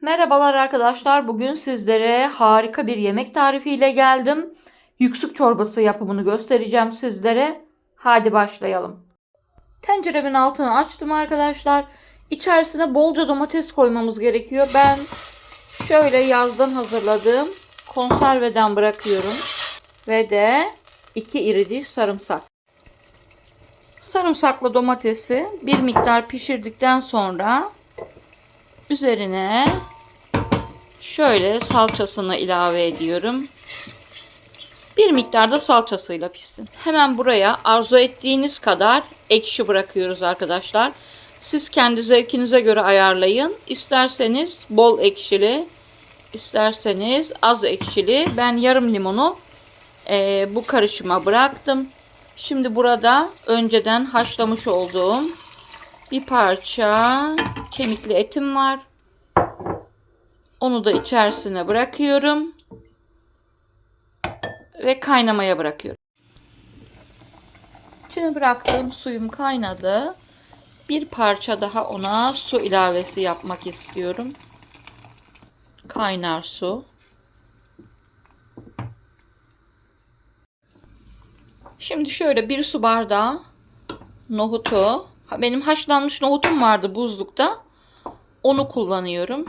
Merhabalar arkadaşlar. Bugün sizlere harika bir yemek tarifiyle geldim. Yüksük çorbası yapımını göstereceğim sizlere. Hadi başlayalım. Tenceremin altını açtım arkadaşlar. İçerisine bolca domates koymamız gerekiyor. Ben şöyle yazdan hazırladığım konserveden bırakıyorum. Ve de 2 iri diş sarımsak. Sarımsaklı domatesi bir miktar pişirdikten sonra üzerine şöyle salçasını ilave ediyorum. Bir miktar da salçasıyla pişsin. Hemen buraya arzu ettiğiniz kadar ekşi bırakıyoruz arkadaşlar. Siz kendi zevkinize göre ayarlayın. İsterseniz bol ekşili, isterseniz az ekşili. Ben yarım limonu e, bu karışıma bıraktım. Şimdi burada önceden haşlamış olduğum bir parça kemikli etim var. Onu da içerisine bırakıyorum. Ve kaynamaya bırakıyorum. Şimdi bıraktığım suyum kaynadı. Bir parça daha ona su ilavesi yapmak istiyorum. Kaynar su. Şimdi şöyle bir su bardağı nohutu. Benim haşlanmış nohutum vardı buzlukta. Onu kullanıyorum.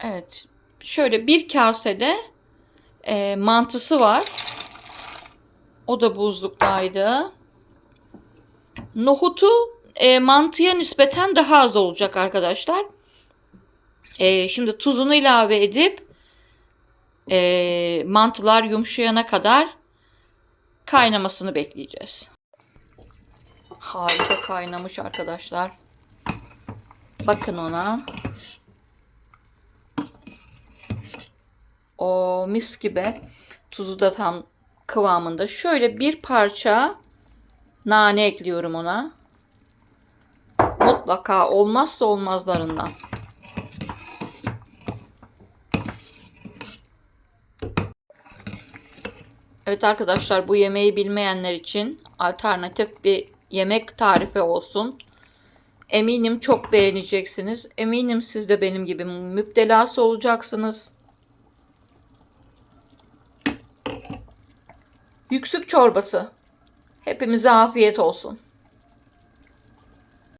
Evet. Şöyle bir kasede e, mantısı var. O da buzluktaydı. Nohutu e, mantıya nispeten daha az olacak arkadaşlar. E, şimdi tuzunu ilave edip e, mantılar yumuşayana kadar kaynamasını bekleyeceğiz. Harika kaynamış arkadaşlar. Bakın ona. O mis gibi. Tuzu da tam kıvamında. Şöyle bir parça nane ekliyorum ona. Mutlaka olmazsa olmazlarından. Evet arkadaşlar bu yemeği bilmeyenler için alternatif bir yemek tarifi olsun. Eminim çok beğeneceksiniz. Eminim siz de benim gibi müptelası olacaksınız. Yüksük çorbası. Hepimize afiyet olsun.